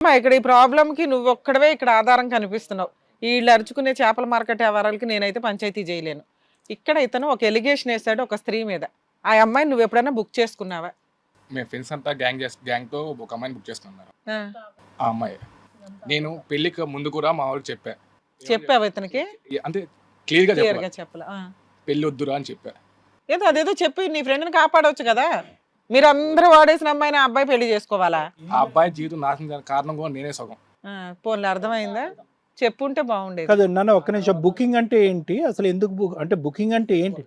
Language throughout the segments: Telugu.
అమ్మా ఇక్కడ ఈ ప్రాబ్లం కి నువ్వు ఒక్కడవే ఇక్కడ ఆధారం కనిపిస్తున్నావు. వీళ్ళు అరుచుకునే చేపల మార్కెట్ వ్యవహారాలకి నేనైతే పంచాయతీ చేయలేను. ఇక్కడ ఇతను ఒక ఎలిగేషన్ వేశాడు ఒక స్త్రీ మీద. ఆ అమ్మాయిని నువ్వు ఎప్పుడైనా బుక్ చేసుకున్నావా? మేము ఫ్రెండ్స్ అంతా గ్యాంగ్ చేసి గ్యాంగ్తో ఒక అమ్మాయిని బుక్ చేసుకున్నారు ఆ, అమ్మాయి. నేను పెళ్ళికి ముందు కూడా మా వాళ్ళు చెప్పా. చెప్పావా ఇతనికి? అంటే క్లియర్గా క్లియర్ చెప్పా గా చెప్పాల ఆ. పెళ్ళి వద్దురా అని చెప్పా. ఏదో అదేదో చెప్పి నీ ఫ్రెండ్ని కాపాడవచ్చు కదా. మీరు అందరూ వాడేసిన అమ్మాయిని ఆ అబ్బాయి పెళ్ళి చేసుకోవాలా? ఆ అబ్బాయి జీవితం నాశనం చేయడానికి కారణం కూడా నేనే సగం. ఆ, పోన్లే అర్థమైందా? చెప్పుంటే బాగుండేది. కాదు నాన్న ఒక్క నిమిషం బుకింగ్ అంటే ఏంటి? అసలు ఎందుకు బుక్ అంటే బుకింగ్ అంటే ఏంటి?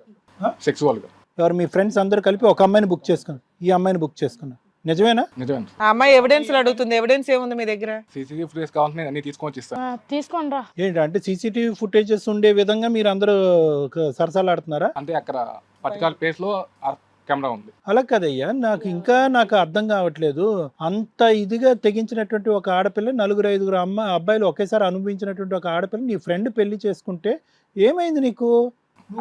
సెక్సువల్గా ఎవరు మీ ఫ్రెండ్స్ అందరూ కలిపి ఒక అమ్మాయిని బుక్ చేసుకున్నారు. ఈ అమ్మాయిని బుక్ చేసుకున్నారు. నిజమేనా? నిజమే ఆ అమ్మాయి ఎవిడెన్స్ అడుగుతుంది. ఎవిడెన్స్ ఏముంది మీ దగ్గర? సీసీటీవీ ఫుటేజ్ కావాలంటే నేను అన్ని తీసుకొని వచ్చి ఇస్తాను తీసుకోండి రా. ఏంటి అంటే సీసీటీవీ ఫుటేజెస్ ఉండే విధంగా మీరు అందరూ క- సరసాలాడుతున్నారా? అంటే అక్కడ పర్టికులర్ ప్లేస్లో ఆ కెమెరా ఉంది. అలా కదయ్యా నాకు ఇంకా నాకు అర్థం కావట్లేదు. అంత ఇదిగా తెగించినటువంటి ఒక ఆడపిల్ల నలుగురు ఐదుగురు అమ్మ అబ్బాయిలు ఒకేసారి అనుభవించినటువంటి ఒక ఆడపిల్ల నీ ఫ్రెండ్ పెళ్ళి చేసుకుంటే ఏమైంది నీకు?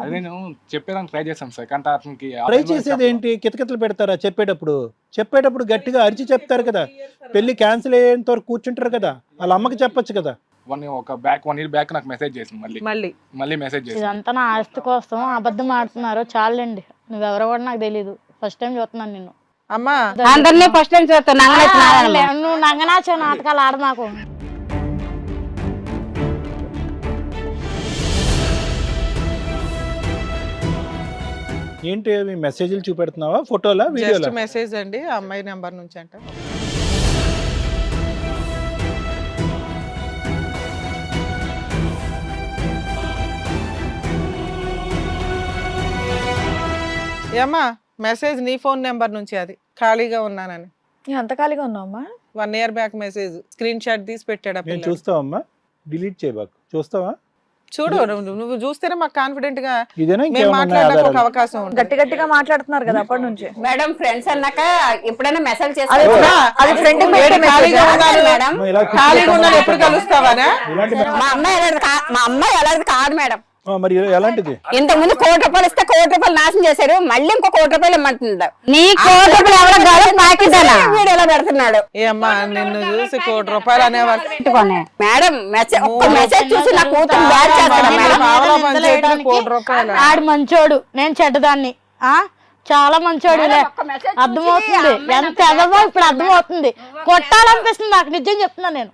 అది నేను చెప్పేదానికి ట్రై చేశాను సార్ కానీ అతనికి ట్రై చేసేది. ఏంటి? కితకితలు పెడతారా చెప్పేటప్పుడు? చెప్పేటప్పుడు గట్టిగా అరిచి చెప్తారు కదా. పెళ్ళి క్యాన్సిల్ అయ్యేంత వరకు కూర్చుంటారు కదా. వాళ్ళ అమ్మకి చెప్పొచ్చు కదా. వన్ ఒక బ్యాక్ వన్ ఇయర్ బ్యాక్ నాకు మెసేజ్ చేసింది మళ్ళీ. మళ్ళీ. మళ్ళీ మెసేజ్ చేసింది. ఇదంతా నా ఆస్తి కోసం అబద్ధం ఆడుతున్నారు చాలండి. నువ్వెవరో కూడా నాకు తెలియదు ఫస్ట్ టైం చూస్తున్నాను నిన్ను. అమ్మా. అందరినీ ఫస్ట్ టైం చూస్తాను నువ్వు నంగనాచో నాటకాలు ఆడ నాకు. ఏంటి మెసేజ్లు చూపెడుతున్నావా? ఫోటోలా వీడియోలా మెసేజ్ అండి. ఆ అమ్మాయి నెంబర్ నుంచి అంట. ఏమ్మా మెసేజ్ నీ ఫోన్ నెంబర్ నుంచి అది. ఖాళీగా ఉన్నానని. నేను అంత ఖాళీగా ఉన్నావమ్మా one year back message screenshot తీసి పెట్టాడు ఆ నేను పిల్లాడు. చూస్తావమ్మా డిలీట్ చేయబాకు చూస్తావా? చూడు నువ్వు- నువ్వు చూస్తేనే మాకు కాన్ఫిడెంట్గా ఇదేనా మేము ఇంకేమన్నా మాట్లాడడానికి ఒక ఆధారాలు అవకాశం ఉంటుంది. గట్టి గట్టిగా మాట్లాడుతున్నారు కదా అప్పటి నుంచి. మేడం ఫ్రెండ్స్ అన్నాక ఎప్పుడైనా మెసేజ్ అది చేస్తారు కూడా అది ఫ్రెండ్ వేడి ఖాళీగా ఉన్నాను మేడం. అమ్మా, ఇలా ఖాళీగా ఉన్నాను ఎప్పుడు కలుస్తావానా ఇలాంటి మా అమ్మాయి అలాంటిది కా- మా అమ్మాయి అలాంటిది కాదు మేడం. మరి ఎలాంటిది? ఇంతకు ముందు కోటి రూపాయలు ఇస్తే కోటి రూపాయలు నాశనం చేశారు మళ్ళీ ఇంకో కోటి రూపాయలు ఇమ్మంటున్నాడు. నీ కోటి రూపాయలు ఎవరో గల పాకిదానా వీడియోలో పెడుతున్నాడు? ఏ అమ్మా నిన్ను చూసి కోటి రూపాయలు అనేవాళ్ళు మేడం మెసేజ్ ఒక్క మెసేజ్ చూసి నా కూతురు బ్యాడ్ చేస్తాడా మేడం? కోటి రూపాయలు ఆడు మంచోడు నేను చెడ్డదాన్ని. ఆ? చాలా message అర్థమవుతుంది. ఎంత ఎదవో ఇప్పుడు అర్థమవుతుంది. కొట్టాలనిపిస్తుంది నాకు నిజం చెప్తున్నా నేను.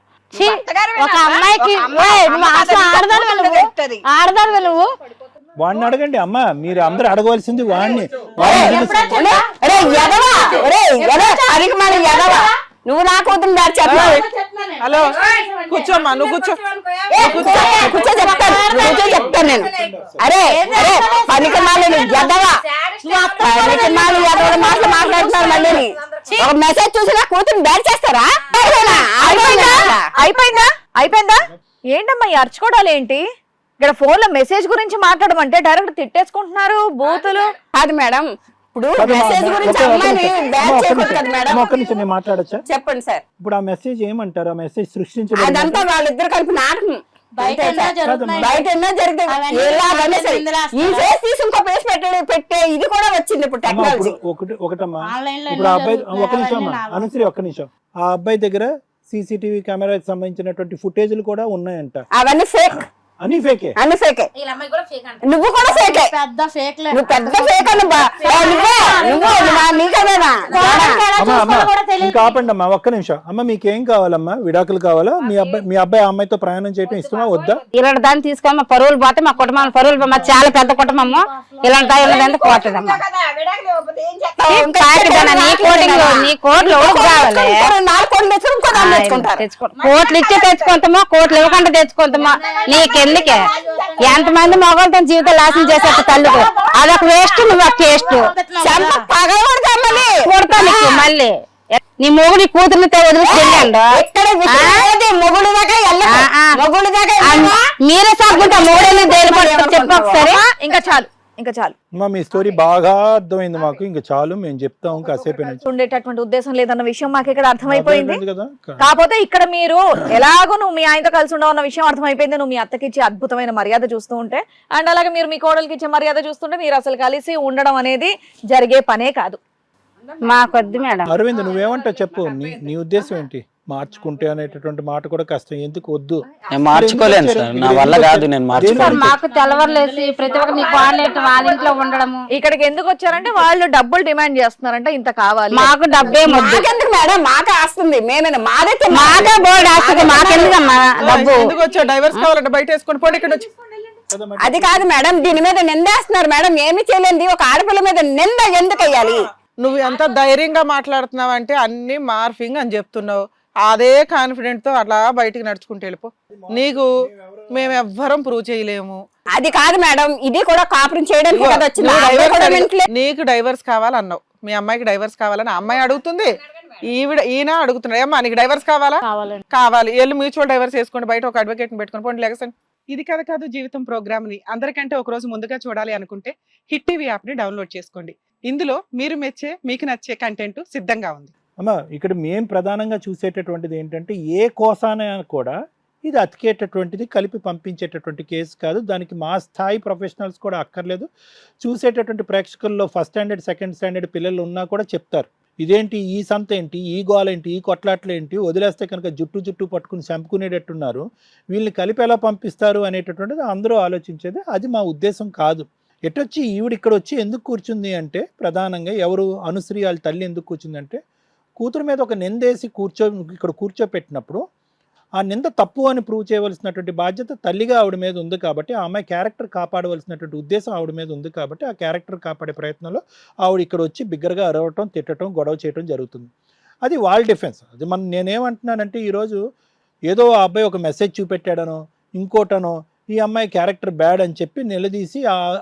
ఒక అమ్మాయికి ఏయ్, నువ్వు వాడిని అడగండి అమ్మా. మీరు అందరు అడగవలసింది వాడిని నువ్వు నా కూతురు బ్యాడ్ చేస్తున్నావు హలో కూర్చోమ్మా నువ్వు కూర్చో. కూర్చో చెప్తాను కూర్చో చెప్తాను నేను అరే అరే పనికి మాలి ఎదవా పనికి మాలి ఎదవ మాటలు మాట్లాడుతున్నారు మళ్ళీ ఒక మెసేజ్ చూసి నా కూతురు బ్యాడ్ చేస్తారా అయిపోయిందా అయిపోయిందా అయిపోయిందా ఏంటమ్మా ఈ అరుచుకోవడాలు ఏంటి ఇక్కడ ఫోన్లో మెసేజ్ గురించి మాట్లాడమంటే డైరెక్ట్ తిట్టేసుకుంటున్నారు బూతులు కాదు మేడం ఇప్పుడు మెసేజ్ గురించి ఒక్క- అమ్మాయిని నిమిషం. చేయకూడదు. కదా మేడం. ఒక్క నేను మాట్లాడచ్చా? చెప్పండి సార్. ఇప్పుడు ఆ మెసేజ్ ఏమంటారు? ఆ మెసేజ్ సృష్టించబడింది అదంతా వాళ్ళిద్దరు కలిపి నాటకం. బయట అంతే ఎన్నో సార్. జరుగుతున్నాయి. బయట ఎన్నో జరుగుతాయి అవన్నీ ఎలాగైనా సరే. ఇందులో ఈ ఫేస్ తీసి ఇంకో ఫేస్ పెట్టే పెట్టే ఇది కూడా వచ్చింది ఇప్పుడు అమ్మా, టెక్నాలజీ ఇప్పుడు ఒకటి ఒకటమ్మా. ఆన్లైన్లో ఇప్పుడు ఆ అబ్బాయి. ఒక నిమిషం అమ్మా. అనుశ్రీ ఒక్క నిమిషం. ఆ అబ్బాయి దగ్గర సీసీటీవీ కెమెరాకి సంబంధించినటువంటి ఫుటేజ్లు కూడా ఉన్నాయంట. అవన్నీ ఫేక్ అన్ని ఫేకే అన్ని ఫేకే నువ్వు కూడా ఫేకే పెద్ద ఫేక్ నువ్వు పెద్ద ఫేక్ నీకదేనా అమ్మా ఒక్క నిమిషం. అమ్మ మీకేం కావాలమ్మా? విడాకులు కావాలా? మీ అబ్బాయి మీ అబ్బాయి ఆ అమ్మాయితో ప్రయాణం చేయడం ఇష్టమా? వద్దా? ఇలాంటి దాన్ని తీసుకొని మా పరువులు పోతే మా కుటుంబం పరువులు మా చాలా పెద్ద కుటుంబము ఇలాంటి దాని పోతుందమ్మా నీ కోట్లు కావాలి. కోట్లు తెచ్చుకుంటారు. కోట్లు ఇచ్చి తెచ్చుకుంటామా? కోట్లు ఇవ్వకుండా తెచ్చుకుంటామా? నీకెందుకే? ఎంతమంది మొగలతో జీవితం నాశనం చేసేట తల్లికి? అదొక వేస్ట్ నువ్వు ఒక టేస్ట్ పగలగొడతా మళ్ళీ. నీ మొగుడి దాకా మొగుడు దాకా మీరే సాగుంటా మొగుడు దేని చెప్పు ఒకసారి. ఇంకా చాలు. ఇంకా చాలు. మీ స్టోరీ బాగా అర్థమైంది మాకు. ఇంకా చాలు మేము చెప్తాం కాసేపు ఉండేటటువంటి ఉద్దేశం లేదన్న విషయం మాకు ఇక్కడ అర్థమైపోయింది. కాకపోతే ఇక్కడ మీరు ఎలాగో నువ్వు మీ ఆయనతో కలిసి ఉండవు అన్న విషయం అర్థమైపోయింది. నువ్వు మీ అత్తకి ఇచ్చే అద్భుతమైన మర్యాద చూస్తూ ఉంటే అండ్ అలాగే మీరు మీ కోడలికి ఇచ్చే మర్యాద చూస్తుంటే మీరు అసలు కలిసి ఉండడం అనేది జరిగే పనే కాదు. మాకొద్దు మేడం. అరవింద్ నువ్వేమంటావు చెప్పు? నీ ఉద్దేశం ఏంటి? మార్చుకుంటే అనేటటువంటి మాట కూడా కష్టం. ఎందుకు? వద్దు. నేను మార్చుకోలేను సార్. నా వల్ల కాదు నేను సార్ మార్చుకోలేను మాకు తెల్లవారులేసి ప్రతి ఒక్క నీ కోడలేట వాళ్ళ ఇంట్లో ఉండడము. ఇక్కడికి ఎందుకు వచ్చారంటే వాళ్ళు డబ్బులు డిమాండ్ చేస్తున్నారంటే ఇంత కావాలి. మాకు డబ్బే మొద్దు. మాకెందుకు మేడం? మాకే ఆస్తుంది. మేమే మాదైతే మాకే బోర్డు ఆస్తుంది. మాకెందుకమ్మా డబ్బు. ఎందుకు వచ్చావు? డైవర్స్ కావాలంటే బయట వేసుకొని పోటీ ఇక్కడ వచ్చి. అది కాదు మేడం దీని మీద నిందేస్తున్నారు మేడం. ఏమి చేయలేంది ఒక ఆడపిల్ల మీద నింద ఎందుకు అయ్యాలి నువ్వు ఎంత ధైర్యంగా మాట్లాడుతున్నావు అంటే అన్ని మార్ఫింగ్ అని చెప్తున్నావు. అదే కాన్ఫిడెంట్తో అట్లా బయటికి నడుచుకుంటూ వెళ్ళిపో. నీకు మేము ఎవ్వరం ప్రూవ్ చేయలేము. అది కాదు మేడం ఇది కూడా కాపురం చేయడానికి ఇదిగో, కదా వచ్చింది. నువ్వు ఆ అబ్బాయి డైవర్స్ కూడా అడిగి- వింటలేదు. నీకు డైవర్స్ కావాలన్నావు. మీ అమ్మాయికి డైవర్స్ కావాలని అమ్మాయి అడుగుతుంది. ఈవిడ ఈయన అడుగుతున్నాడు ఏమ్మా నీకు డైవర్స్ కావాలా? కావాలండి. కావాలి. వెళ్ళి మ్యూచువల్ డైవర్స్ వేసుకోండి బయట ఒక అడ్వకేట్ పెట్టుకొని పోండి లెగసండి ఇది కథ కాదు జీవితం ప్రోగ్రామ్ని. అందరికంటే ఒక రోజు ముందుగా చూడాలి అనుకుంటే హిట్ టీవీ యాప్ని డౌన్లోడ్ చేసుకోండి. ఇందులో మీరు మెచ్చే మీకు నచ్చే కంటెంట్ సిద్ధంగా ఉంది. అమ్మ ఇక్కడ మేము ప్రధానంగా చూసేటటువంటిది ఏంటంటే ఏ కోసాన కూడా ఇది అతికేటటువంటిది కలిపి పంపించేటటువంటి కేసు కాదు. దానికి మా స్థాయి ప్రొఫెషనల్స్ కూడా అక్కర్లేదు. చూసేటటువంటి ప్రేక్షకుల్లో ఫస్ట్ స్టాండర్డ్ సెకండ్ స్టాండర్డ్ పిల్లలు ఉన్నా కూడా చెప్తారు. ఇదేంటి ఈ సంత ఏంటి ఈ గోలేంటి ఈ కొట్లాట్లు ఏంటి వదిలేస్తే కనుక జుట్టు జుట్టు పట్టుకుని చంపుకునేటట్టున్నారు. వీళ్ళని కలిపి ఎలా పంపిస్తారు అనేటటువంటిది అందరూ ఆలోచించేది. అది మా ఉద్దేశం కాదు. ఎటొచ్చి ఈవిడ ఇక్కడ వచ్చి ఎందుకు కూర్చుంది అంటే ప్రధానంగా ఎవరు అనుశ్రీ వాళ్ళ తల్లి ఎందుకు కూర్చుందంటే కూతురు మీద ఒక నిందేసి కూర్చో ఇక్కడ కూర్చోపెట్టినప్పుడు ఆ నింద తప్పు అని ప్రూవ్ చేయవలసినటువంటి బాధ్యత తల్లిగా ఆవిడ మీద ఉంది కాబట్టి ఆ అమ్మాయి క్యారెక్టర్ కాపాడవలసినటువంటి ఉద్దేశం ఆవిడ మీద ఉంది కాబట్టి ఆ క్యారెక్టర్ కాపాడే ప్రయత్నంలో ఆవిడ ఇక్కడ వచ్చి బిగ్గరగా అరవటం తిట్టడం గొడవ చేయడం జరుగుతుంది. అది వాళ్ళ డిఫెన్స్ అది మనం నేనేమంటున్నానంటే ఈరోజు ఏదో ఆ అబ్బాయి ఒక మెసేజ్ చూపెట్టాడనో ఇంకోటనో ఈ అమ్మాయి క్యారెక్టర్ బ్యాడ్ అని చెప్పి నిలదీసి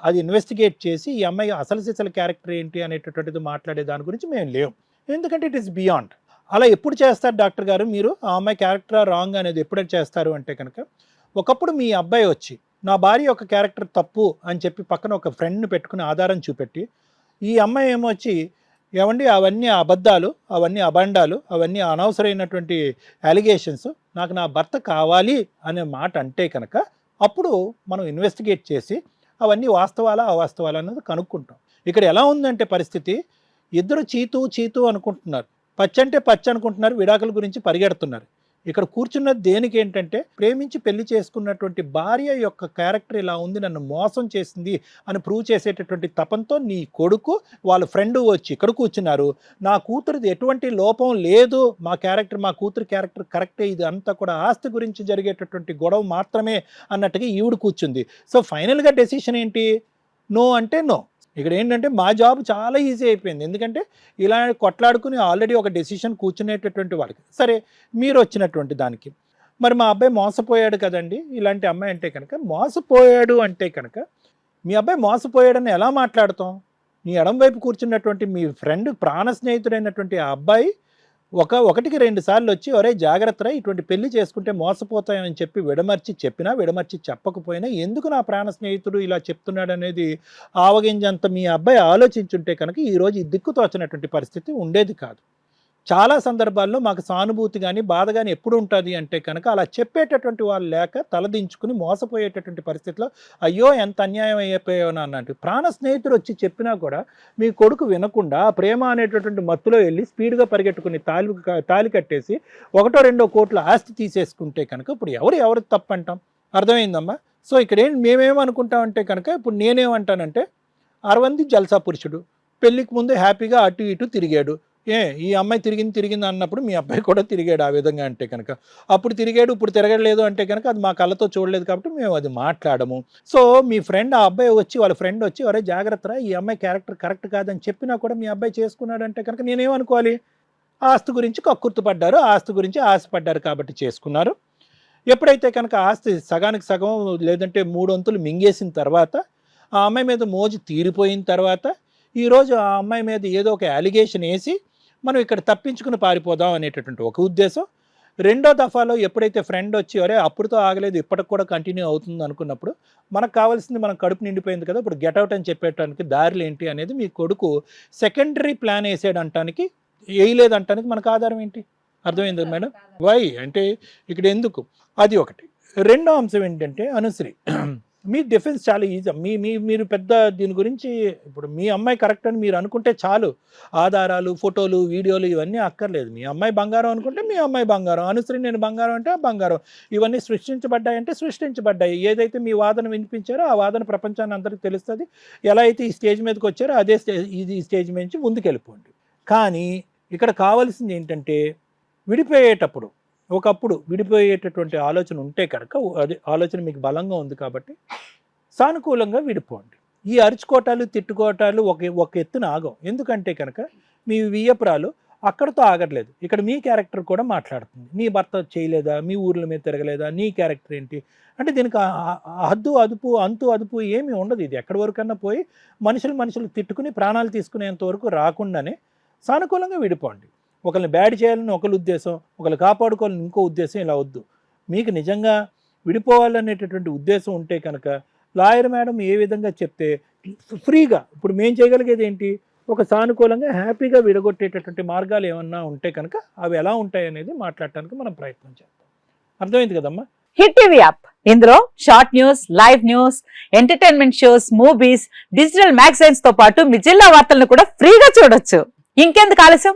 అది ఇన్వెస్టిగేట్ చేసి ఈ అమ్మాయి అసలు సిసలు క్యారెక్టర్ ఏంటి అనేటటువంటిది మాట్లాడే దాని గురించి మేము లేవు ఎందుకంటే ఇట్ ఈస్ బియాండ్ అలా ఎప్పుడు చేస్తారు డాక్టర్ గారు? మీరు ఆ అమ్మాయి క్యారెక్టర్ రాంగ్ అనేది ఎప్పుడు చేస్తారు అంటే కనుక ఒకప్పుడు మీ అబ్బాయి వచ్చి నా భార్య యొక్క క్యారెక్టర్ తప్పు అని చెప్పి పక్కన ఒక ఫ్రెండ్ని పెట్టుకుని ఆధారం చూపెట్టి ఈ అమ్మాయి ఏమో వచ్చి ఏమండి అవన్నీ అబద్ధాలు అవన్నీ అబండాలు అవన్నీ అనవసరమైనటువంటి అలిగేషన్స్ నాకు నా భర్త కావాలి అనే మాట అంటే కనుక అప్పుడు మనం ఇన్వెస్టిగేట్ చేసి అవన్నీ వాస్తవాలా అవాస్తవాలా అన్నది కనుక్కుంటాం. ఇక్కడ ఎలా ఉందంటే పరిస్థితి ఇద్దరు చీతు చీతు అనుకుంటున్నారు. పచ్చి అంటే పచ్చ అనుకుంటున్నారు విడాకుల గురించి పరిగెడుతున్నారు. ఇక్కడ కూర్చున్నది దేనికి ఏంటంటే ప్రేమించి పెళ్ళి చేసుకున్నటువంటి భార్య యొక్క క్యారెక్టర్ ఇలా ఉంది నన్ను మోసం చేసింది అని ప్రూవ్ చేసేటటువంటి తపంతో నీ కొడుకు వాళ్ళ ఫ్రెండ్ వచ్చి ఇక్కడ కూర్చున్నారు. నా కూతురిది ఎటువంటి లోపం లేదు. మా క్యారెక్టర్ మా కూతురు క్యారెక్టర్ కరెక్టే. ఇది అంతా కూడా ఆస్తి గురించి జరిగేటటువంటి గొడవ మాత్రమే అన్నట్టుగా ఈవిడ కూర్చుంది. సో ఫైనల్గా డెసిషన్ ఏంటి? నో అంటే నో. ఇక్కడ ఏంటంటే మా జాబ్ చాలా ఈజీ అయిపోయింది. ఎందుకంటే ఇలా కొట్లాడుకుని ఆల్రెడీ ఒక డెసిషన్ కూర్చునేటటువంటి వాళ్ళకి. సరే మీరు వచ్చినటువంటి దానికి. మరి మా అబ్బాయి మోసపోయాడు కదండి. ఇలాంటి అమ్మాయి అంటే కనుక మోసపోయాడు అంటే కనుక మీ అబ్బాయి మోసపోయాడని ఎలా మాట్లాడతాం? నీ ఎడం వైపు కూర్చున్నటువంటి మీ ఫ్రెండ్ ప్రాణ స్నేహితుడైనటువంటి ఆ అబ్బాయి ఒక ఒకటికి రెండు సార్లు వచ్చి ఒరే జాగ్రత్తరా ఇటువంటి పెళ్ళి చేసుకుంటే మోసపోతాయని చెప్పి విడమర్చి చెప్పినా విడమర్చి చెప్పకపోయినా ఎందుకు నా ప్రాణ స్నేహితుడు ఇలా చెప్తున్నాడు అనేది ఆవగింజంత మీ అబ్బాయి ఆలోచించుంటే కనుక ఈరోజు ఈ దిక్కు తోచినటువంటి పరిస్థితి ఉండేది కాదు. చాలా సందర్భాల్లో మాకు సానుభూతి కానీ బాధ కానీ ఎప్పుడు ఉంటుంది అంటే కనుక అలా చెప్పేటటువంటి వాళ్ళు లేక తలదించుకుని మోసపోయేటటువంటి పరిస్థితిలో అయ్యో ఎంత అన్యాయం అయిపోయావు అన్నట్టు ప్రాణ స్నేహితుడు వచ్చి చెప్పినా కూడా మీ కొడుకు వినకుండా ప్రేమ అనేటటువంటి మత్తులో వెళ్ళి స్పీడ్గా పరిగెట్టుకుని తాలి తాలి కట్టేసి ఒకటో రెండో కోట్ల ఆస్తి తీసేసుకుంటే కనుక ఇప్పుడు ఎవరు ఎవరు తప్పంటాం? అర్థమైందమ్మా? సో ఇక్కడ ఏం మేమేమనుకుంటామంటే కనుక ఇప్పుడు నేనేమంటానంటే అరవంది జల్సా పురుషుడు పెళ్ళికి ముందు హ్యాపీగా అటు ఇటు తిరిగాడు ఏ ఈ అమ్మాయి తిరిగింది తిరిగింది అన్నప్పుడు మీ అబ్బాయి కూడా తిరిగాడు ఆ విధంగా అంటే కనుక. అప్పుడు తిరిగాడు ఇప్పుడు తిరగలేదు అంటే కనుక అది మా కళ్ళతో చూడలేదు కాబట్టి మేము అది మాట్లాడము. సో మీ ఫ్రెండ్ ఆ అబ్బాయి వచ్చి వాళ్ళ ఫ్రెండ్ వచ్చి ఒరే జాగ్రత్తరా ఈ అమ్మాయి క్యారెక్టర్ కరెక్ట్ కాదని చెప్పినా కూడా మీ అబ్బాయి చేసుకున్నాడు అంటే కనుక నేనేమనుకోవాలి ఆస్తి గురించి కక్కుర్తు పడ్డారు. ఆస్తి గురించి ఆశపడ్డారు కాబట్టి చేసుకున్నారు. ఎప్పుడైతే కనుక ఆస్తి సగానికి సగం లేదంటే మూడు వంతులు మింగేసిన తర్వాత ఆ అమ్మాయి మీద మోజు తీరిపోయిన తర్వాత ఈరోజు ఆ అమ్మాయి మీద ఏదో ఒక అలిగేషన్ వేసి మనం ఇక్కడ తప్పించుకుని పారిపోదాం అనేటటువంటి ఒక ఉద్దేశం. రెండో దఫాలో ఎప్పుడైతే ఫ్రెండ్ వచ్చి అరే అప్పుడుతో ఆగలేదు ఇప్పటికి కూడా కంటిన్యూ అవుతుంది అనుకున్నప్పుడు మనకు కావాల్సింది మనం కడుపు నిండిపోయింది కదా ఇప్పుడు గెట్అవుట్ అని చెప్పేటానికి దారులు ఏంటి అనేది మీ కొడుకు సెకండరీ ప్లాన్ వేసాడు అంటానికి వేయలేదు అంటానికి మనకు ఆధారం ఏంటి? అర్థమైంది మేడం? వై అంటే ఇక్కడ ఎందుకు? అది ఒకటి. రెండో అంశం ఏంటంటే అనుశ్రీ. మీ డిఫెన్స్ చాలా ఈజీ. మీ మీ మీరు పెద్ద దీని గురించి ఇప్పుడు మీ అమ్మాయి కరెక్ట్ అని మీరు అనుకుంటే చాలు. ఆధారాలు ఫోటోలు వీడియోలు ఇవన్నీ అక్కర్లేదు. మీ అమ్మాయి బంగారం అనుకుంటే మీ అమ్మాయి బంగారం అనుసరి నేను బంగారం అంటే బంగారం. ఇవన్నీ సృష్టించబడ్డాయంటే సృష్టించబడ్డాయి. ఏదైతే మీ వాదన వినిపించారో ఆ వాదన ప్రపంచాన్ని అందరికీ తెలుస్తుంది. ఎలా అయితే ఈ స్టేజ్ మీదకి వచ్చారో అదే స్టేజ్ ఇది ఈ స్టేజ్ మీద నుంచి ముందుకెళ్ళిపోండి. కానీ ఇక్కడ కావాల్సింది ఏంటంటే విడిపోయేటప్పుడు ఒకప్పుడు విడిపోయేటటువంటి ఆలోచన ఉంటే కనుక అది ఆలోచన మీకు బలంగా ఉంది కాబట్టి సానుకూలంగా విడిపోండి. ఈ అరుచుకోటాలు తిట్టుకోటాలు ఒక ఒక ఎత్తున ఆగం. ఎందుకంటే కనుక మీ వియ్యపురాలు అక్కడతో ఆగట్లేదు. ఇక్కడ మీ క్యారెక్టర్ కూడా మాట్లాడుతుంది. నీ భర్త చేయలేదా? మీ ఊర్ల మీద తిరగలేదా? నీ క్యారెక్టర్ ఏంటి? అంటే దీనికి అద్దు హద్దు అదుపు అంతు అదుపు ఏమీ ఉండదు. ఇది ఎక్కడి వరకన్నా పోయి మనుషులు మనుషులు తిట్టుకుని ప్రాణాలు తీసుకునేంత వరకు రాకుండానే సానుకూలంగా విడిపోండి. ఒకరిని బ్యాడ్ చేయాలని ఒకరి ఉద్దేశం ఒకరిని కాపాడుకోవాలని ఇంకో ఉద్దేశం ఇలా వద్దు. మీకు నిజంగా విడిపోవాలనేటటువంటి ఉద్దేశం ఉంటే కనుక లాయర్ మేడం ఏ విధంగా చెప్తే ఫ్రీగా ఇప్పుడు మేము చేయగలిగేది ఏంటి? ఒక సానుకూలంగా హ్యాపీగా విడగొట్టేటటువంటి మార్గాలు ఏమన్నా ఉంటే కనుక అవి ఎలా ఉంటాయి అనేది మాట్లాడటానికి మనం ప్రయత్నం చేస్తాం అర్థమైంది కదమ్మా? Hit TV app. ఇందులో short news live news entertainment shows movies digital మ్యాగజైన్స్తో పాటు మీ జిల్లా వార్తలను కూడా ఫ్రీగా చూడొచ్చు. ఇంకెందుకు ఆలస్యం?